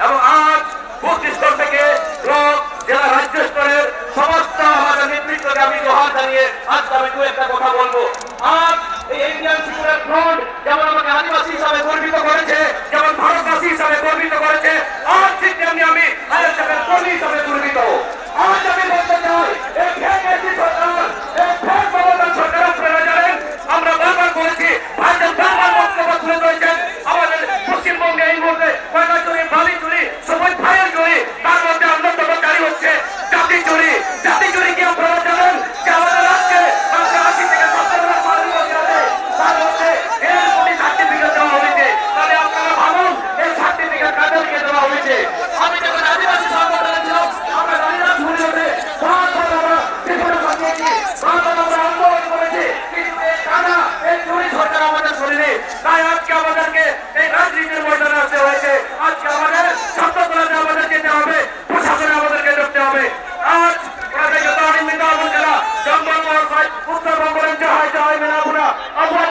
এবং আজ বুথ স্তর থেকে ব্লক রাজ্য স্তরের সমস্ত আমাদের নেতৃত্বকে আমি জোহার জানিয়ে আজকে আমি দু একটা কথা বলব। আজ এই ইন্ডিয়ান সিকুলার ফ্রন্ট যেমন আমাকে আদিবাসী হিসাবে শরীরে তাই আজকে আমাদেরকে এই রাজনীতির ময়দানে আসতে হয়েছে। আজকে আমাদের ছাত্রতলাতে আমাদেরকে যেতে হবে, প্রশাসনে আমাদেরকে ঢুকতে হবে। আজ উত্তরবঙ্গের অনিন্দিত জেলা জঙ্গলমহল উত্তরবঙ্গ রাজ্য হয় জয় মেলাপুরা আমার